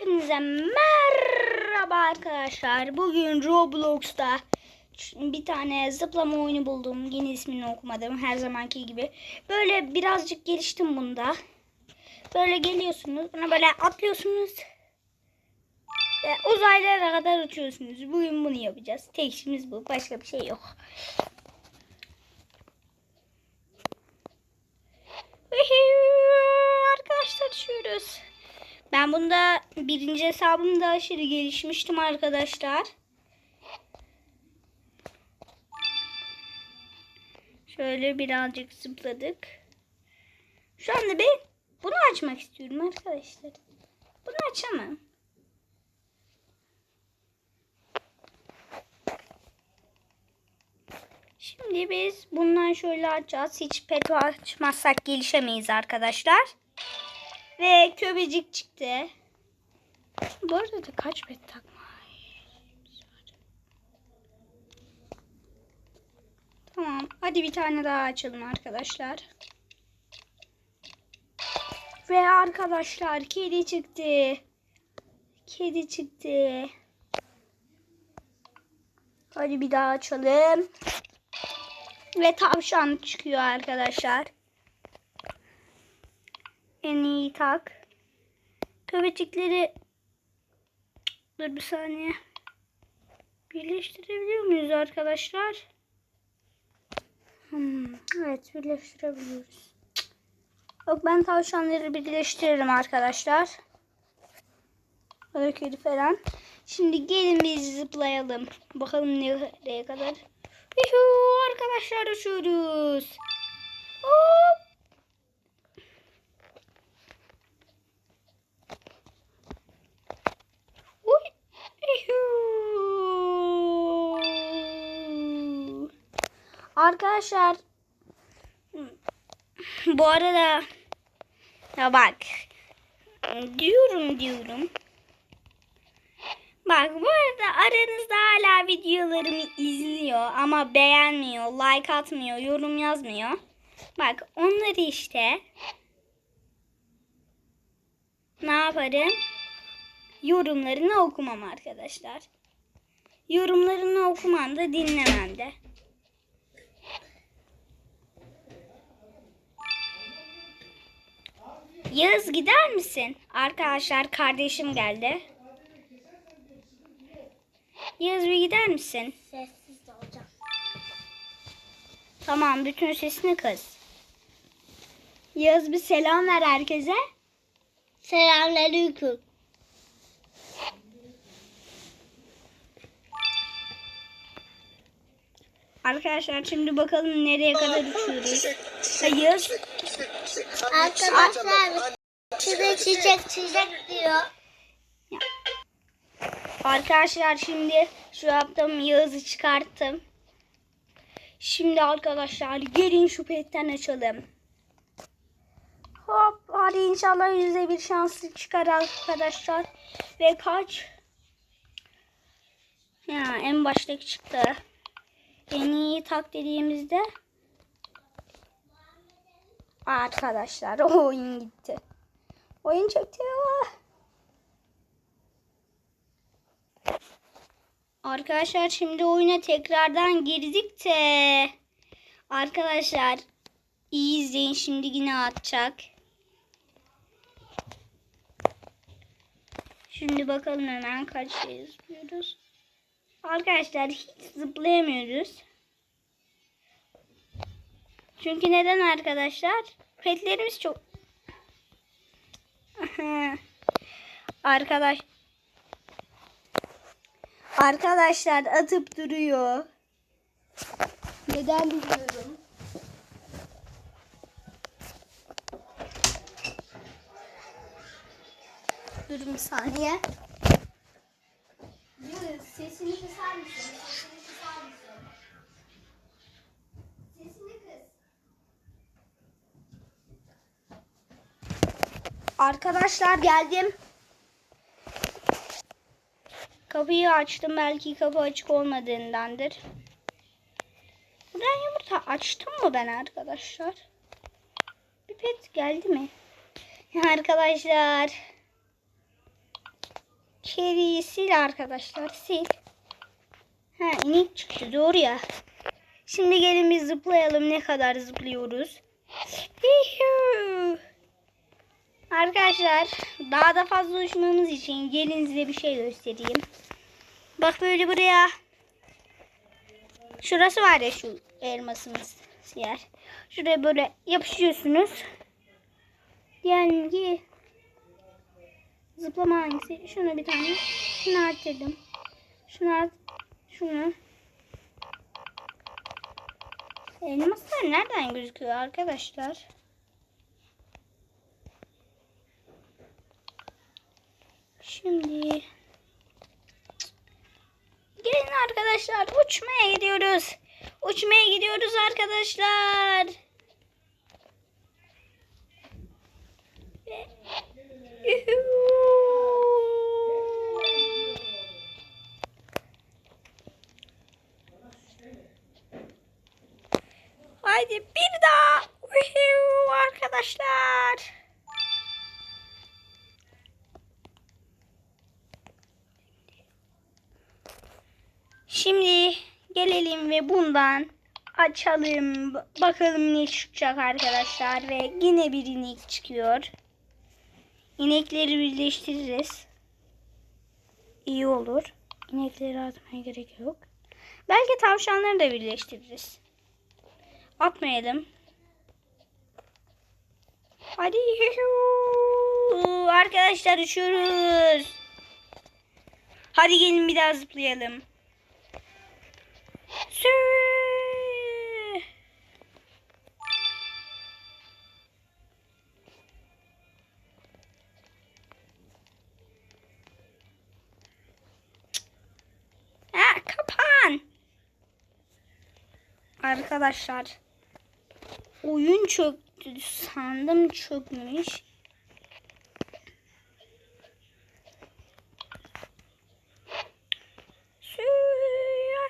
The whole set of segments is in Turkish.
Hepinize merhaba arkadaşlar. Bugün Roblox'ta bir tane zıplama oyunu buldum. Yine ismini okumadım her zamanki gibi. Böyle birazcık geliştim bunda. Böyle geliyorsunuz. Buna böyle atlıyorsunuz. Ve uzaylara kadar uçuyorsunuz. Bugün bunu yapacağız. Tek işimiz bu. Başka bir şey yok. Arkadaşlar düşüyoruz. Ben bunda birinci hesabımda aşırı gelişmiştim arkadaşlar. Şöyle birazcık zıpladık. Şu anda ben bunu açmak istiyorum arkadaşlar. Bunu açamam. Şimdi biz bundan şöyle açacağız. Hiç peto açmazsak gelişemeyiz arkadaşlar. Ve köpecik çıktı. Bu arada da kaç pet takma? Tamam. Hadi bir tane daha açalım arkadaşlar. Ve arkadaşlar kedi çıktı. Kedi çıktı. Hadi bir daha açalım. Ve tavşan çıkıyor arkadaşlar. En iyi tak. Köpecikleri dur bir saniye. Birleştirebiliyor muyuz arkadaşlar? Hmm, evet birleştirebiliyoruz. Yok ben tavşanları birleştiririm arkadaşlar. Kedi falan. Şimdi gelin biz zıplayalım. Bakalım nereye kadar. Yuhu, arkadaşlar uçuyoruz. Hop. Arkadaşlar bu arada ya bak diyorum diyorum. Bak bu arada aranızda hala videolarımı izliyor ama beğenmiyor, like atmıyor, yorum yazmıyor. Bak onları işte ne yaparım? Yorumlarını okumam arkadaşlar. Yorumlarını okumam da dinlemem de. Yağız gider misin? Arkadaşlar kardeşim geldi. Yağız bir gider misin? Sessiz de olacağım. Tamam bütün sesini kız. Yağız bir selam ver herkese. Selamünaleyküm. Arkadaşlar şimdi bakalım nereye kadar uçuyoruz. Ha, Yağız Arkadaşlar size çiçek çiçek diyor. Arkadaşlar şimdi şu yaptım Yağız'ı çıkarttım. Şimdi arkadaşlar gelin şu petten açalım. Hop hadi inşallah yüzde bir şanslı çıkar arkadaşlar. Ve kaç? Ya en baştaki çıktı. En iyi tak dediğimizde arkadaşlar o oyun gitti. Oyun çöktü. Arkadaşlar şimdi oyuna tekrardan girdik de arkadaşlar iyi izleyin şimdi yine atacak. Şimdi bakalım hemen kaç şey zıplıyoruz. Arkadaşlar hiç zıplayamıyoruz. Çünkü neden arkadaşlar? Petlerimiz çok Arkadaş Arkadaşlar atıp duruyor. Neden bilmiyorum. Durun bir saniye. Sesini kısar mısın? Sesini kısar mısın? Sesini kıs. Arkadaşlar geldim. Kapıyı açtım. Belki kapı açık olmadığındandır. Buradan yumurta açtım mı ben arkadaşlar? Bir pet geldi mi? Arkadaşlar. Kediyi sil arkadaşlar sil. Ha inek çıktı doğru ya. Şimdi gelin bir zıplayalım. Ne kadar zıplıyoruz? Arkadaşlar daha da fazla uçmamız için gelin size bir şey göstereyim. Bak böyle buraya. Şurası var ya şu elmasımız yer. Şuraya böyle yapışıyorsunuz. Yani zıplama hangisi? Şunu bir tane. Şunu arttırdım. Şunu art. Şunu. Elmaslar nereden gözüküyor arkadaşlar? Şimdi gelin arkadaşlar uçmaya gidiyoruz. Uçmaya gidiyoruz arkadaşlar. Ve- Yuhuu. Haydi bir daha. Yuhuu arkadaşlar. Şimdi gelelim ve bundan açalım. Bakalım ne çıkacak arkadaşlar. Ve yine bir inek çıkıyor. İnekleri birleştiririz. İyi olur. İnekleri atmaya gerek yok. Belki tavşanları da birleştiririz. Atmayalım. Hadi arkadaşlar uçuyoruz. Hadi gelin bir daha zıplayalım. Sü. Arkadaşlar oyun çöktü sandım çökmüş.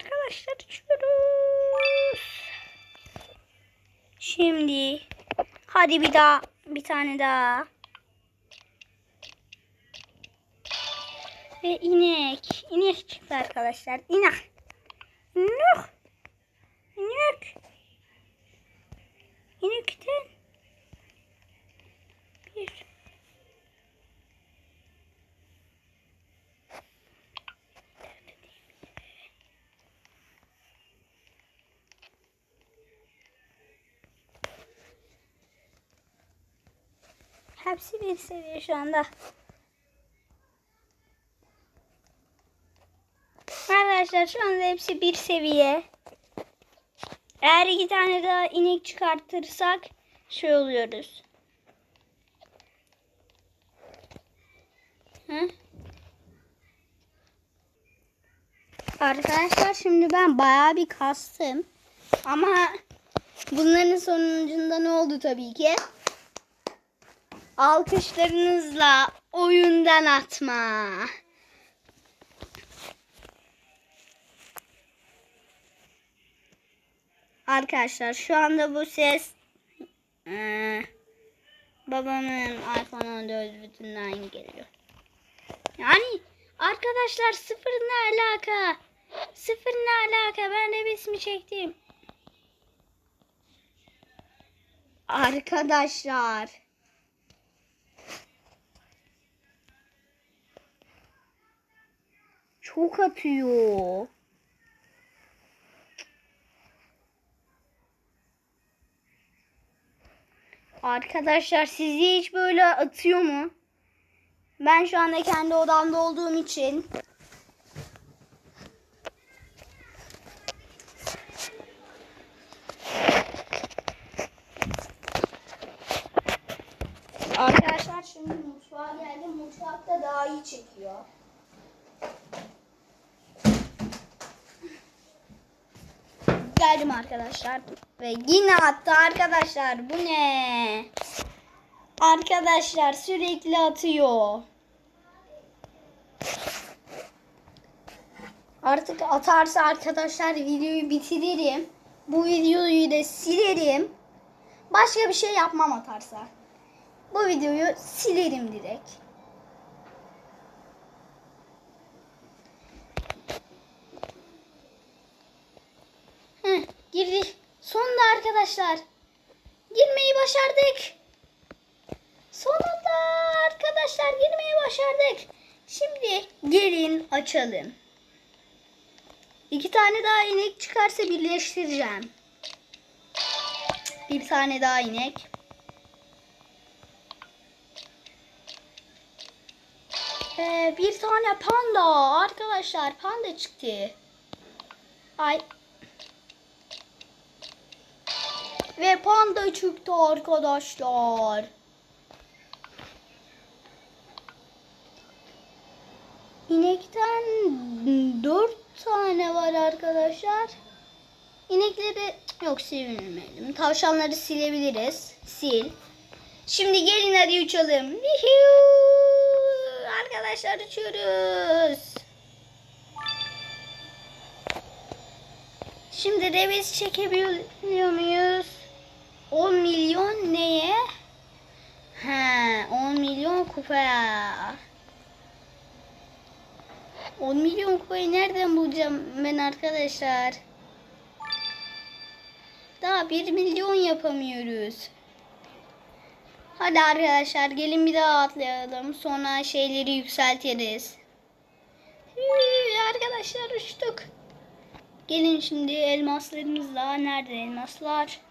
Arkadaşlar uçuyoruz. Şimdi hadi bir daha bir tane daha. Ve inek. İnek çıktı arkadaşlar. İnek. İnek. İnekten bir Hepsi bir seviye şu anda. Arkadaşlar şu anda hepsi bir seviye. Eğer iki tane daha inek çıkartırsak şey oluyoruz. Hı? Arkadaşlar şimdi ben bayağı bir kastım. Ama bunların sonucunda ne oldu tabii ki? Alkışlarınızla oyundan atma. Arkadaşlar şu anda bu ses eee, babamın iPhone 14 bütünden geliyor. Yani arkadaşlar sıfır ne alaka? Sıfır ne alaka? Ben de resmi çektim. Arkadaşlar. Çok atıyor. Arkadaşlar sizi hiç böyle atıyor mu? Ben şu anda kendi odamda olduğum için Arkadaşlar şimdi mutfağa geldim. Mutfakta daha iyi çekiyor. Geldim arkadaşlar. Ve yine attı arkadaşlar. Bu ne? Arkadaşlar sürekli atıyor. Artık atarsa arkadaşlar videoyu bitiririm. Bu videoyu da silerim. Başka bir şey yapmam atarsa. Bu videoyu silerim direkt. Girdi. Sonunda arkadaşlar. Girmeyi başardık. Sonunda arkadaşlar girmeyi başardık. Şimdi gelin açalım. İki tane daha inek çıkarsa birleştireceğim. Bir tane daha inek. Ee, bir tane panda. Arkadaşlar panda çıktı. Ay. Ve panda çıktı arkadaşlar. İnekten dört tane var arkadaşlar. İnekleri yok silmeyelim. Tavşanları silebiliriz. Sil. Şimdi gelin hadi uçalım. Arkadaşlar uçuyoruz. Şimdi revis çekebiliyor muyuz? 10 milyon neye? He, 10 milyon kupaya. 10 milyon kupayı nereden bulacağım ben arkadaşlar? Daha 1 milyon yapamıyoruz. Hadi arkadaşlar gelin bir daha atlayalım. Sonra şeyleri yükseltiriz. Arkadaşlar uçtuk. Gelin şimdi elmaslarımızla. Nerede elmaslar?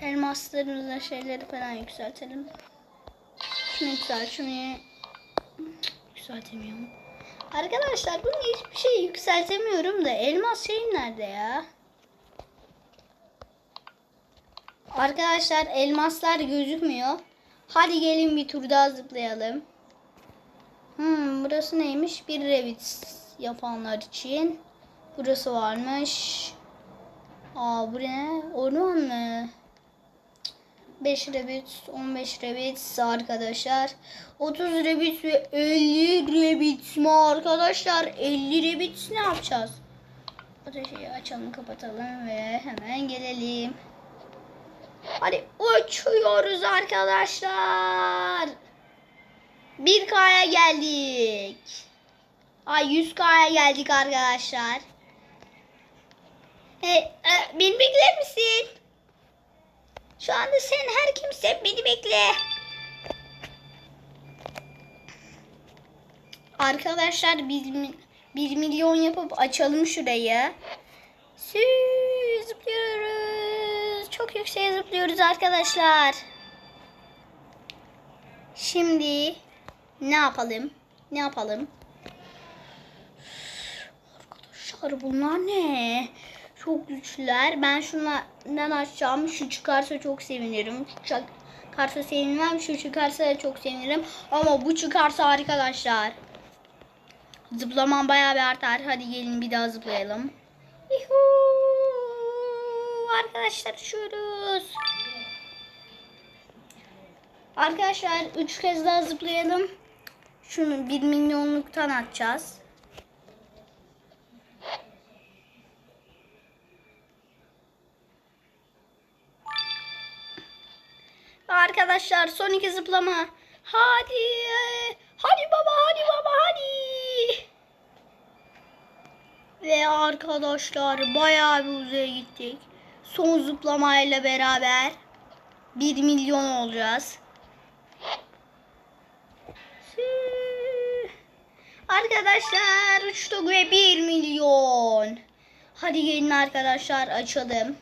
Elmaslarımızla şeyleri falan yükseltelim. Şunu yükselt, şunu yükseltemiyorum. Arkadaşlar bunu hiçbir şey yükseltemiyorum da elmas şeyim nerede ya? Arkadaşlar elmaslar gözükmüyor. Hadi gelin bir tur daha zıplayalım. Hmm, burası neymiş? Bir revit yapanlar için. Burası varmış. Aa bu ne? Orman mı? 5 rebit, 15 rebit arkadaşlar. 30 rebit ve 50 rebit mi arkadaşlar? 50 rebit ne yapacağız? Ateşi açalım kapatalım ve hemen gelelim. Hadi uçuyoruz arkadaşlar. 1K'ya geldik. Ay 100K'ya geldik arkadaşlar. E, e, bekler misin? Şu anda sen her kimse beni bekle. Arkadaşlar biz 1 milyon yapıp açalım şurayı. Sü zıplıyoruz. Çok yükseğe zıplıyoruz arkadaşlar. Şimdi ne yapalım? Ne yapalım? Arkadaşlar bunlar ne? Çok güçlüler. Ben şunlardan açacağım. Şu çıkarsa çok sevinirim. Çıkarsa sevinmem. Şu çıkarsa çok sevinirim. Ama bu çıkarsa arkadaşlar. Zıplamam bayağı bir artar. Hadi gelin bir daha zıplayalım. Yuhuu! Arkadaşlar uçuyoruz. Arkadaşlar 3 kez daha zıplayalım. Şunu 1 milyonluktan atacağız. Arkadaşlar son iki zıplama. Hadi. Hadi baba hadi baba hadi. Ve arkadaşlar bayağı bir uzaya gittik. Son zıplamayla beraber 1 milyon olacağız. Arkadaşlar uçtuk ve 1 milyon. Hadi gelin arkadaşlar açalım.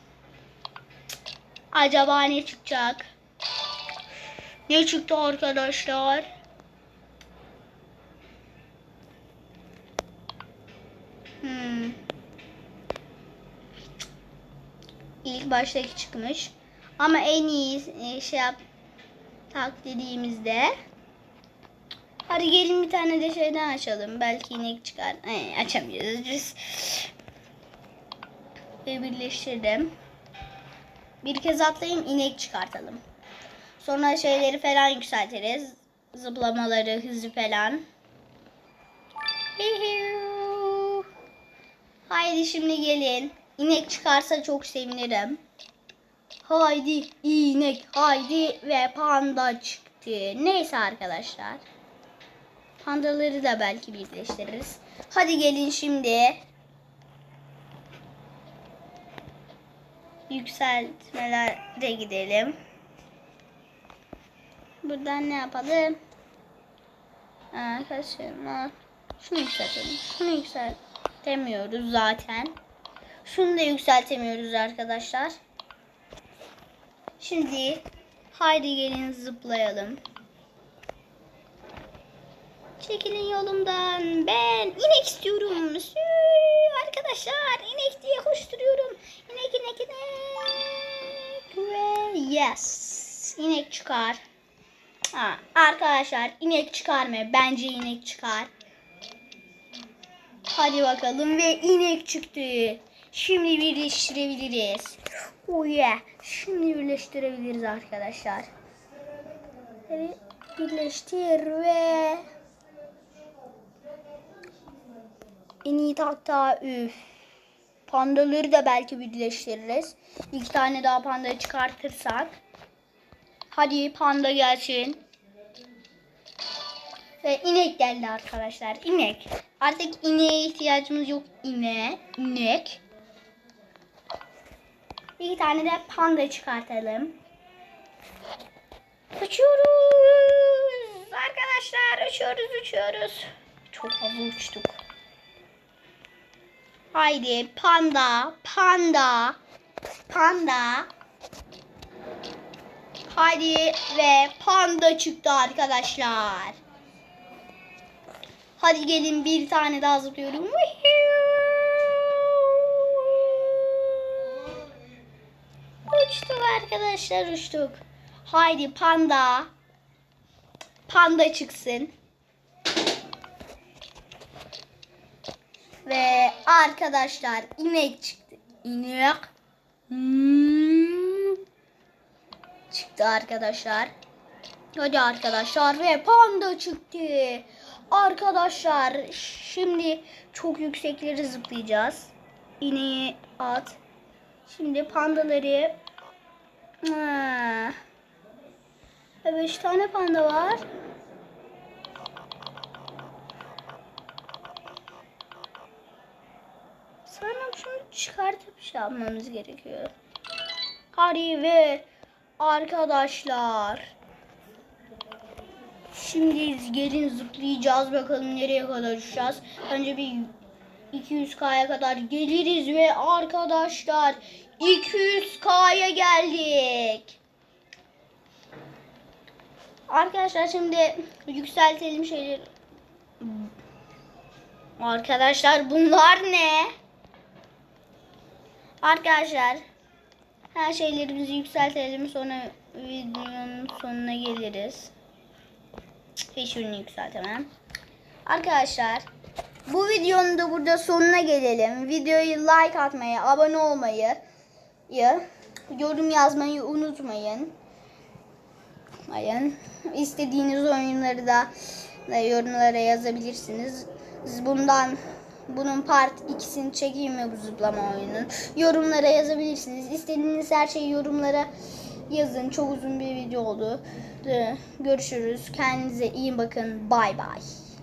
Acaba ne çıkacak? Ne çıktı arkadaşlar? Hmm. İlk baştaki çıkmış. Ama en iyi e, şey yap tak dediğimizde Hadi gelin bir tane de şeyden açalım. Belki inek çıkar. Ee, açamıyoruz. Ve birleştirdim. Bir kez atlayayım inek çıkartalım. Sonra şeyleri falan yükseltiriz. Zıplamaları, hızı falan. Haydi şimdi gelin. İnek çıkarsa çok sevinirim. Haydi inek haydi ve panda çıktı. Neyse arkadaşlar. Pandaları da belki birleştiririz. Hadi gelin şimdi. yükseltmelere gidelim. Buradan ne yapalım? Kaçırma. Şunu yükseltelim. Şunu yükseltemiyoruz zaten. Şunu da yükseltemiyoruz arkadaşlar. Şimdi haydi gelin zıplayalım. Çekilin yolumdan. Ben inek istiyorum. Sü, arkadaşlar inek diye koşturuyorum. İnek inek inek. Ve yes. İnek çıkar. Ha, arkadaşlar inek çıkarma. Bence inek çıkar. Hadi bakalım ve inek çıktı. Şimdi birleştirebiliriz. Oh yeah. Şimdi birleştirebiliriz arkadaşlar. Evet, birleştir ve en iyi takta üf. Pandaları da belki birleştiririz. İki tane daha panda çıkartırsak. Hadi panda gelsin. Ve inek geldi arkadaşlar. İnek. Artık ineğe ihtiyacımız yok. İne, inek. Bir tane de panda çıkartalım. Uçuyoruz. Arkadaşlar uçuyoruz uçuyoruz. Çok hızlı uçtuk. Haydi panda, panda, panda. Haydi ve panda çıktı arkadaşlar. Hadi gelin bir tane daha zıplıyorum. Uçtuk arkadaşlar uçtuk. Haydi panda. Panda çıksın. Ve arkadaşlar inek çıktı. İnek. Hmm. Çıktı arkadaşlar. Hadi arkadaşlar ve panda çıktı. Arkadaşlar şimdi çok yüksekleri zıplayacağız. İneği at. Şimdi pandaları Ha. Beş tane panda var. Sanırım şunu çıkartıp şey yapmamız gerekiyor. Hadi ve arkadaşlar. Şimdi gelin zıplayacağız. Bakalım nereye kadar uçacağız. Önce bir 200K'ya kadar geliriz ve arkadaşlar 200K'ya geldik. Arkadaşlar şimdi yükseltelim şeyleri. Arkadaşlar bunlar ne? Arkadaşlar her şeylerimizi yükseltelim sonra videonun sonuna geliriz. Hiçbirini yükseltemem. Arkadaşlar bu videonun da burada sonuna gelelim. Videoyu like atmayı, abone olmayı, yorum yazmayı unutmayın. Unutmayın. İstediğiniz oyunları da yorumlara yazabilirsiniz. Bundan bunun part ikisini çekeyim mi bu zıplama oyunun? Yorumlara yazabilirsiniz. İstediğiniz her şeyi yorumlara yazın. Çok uzun bir video oldu. Görüşürüz. Kendinize iyi bakın. Bay bay.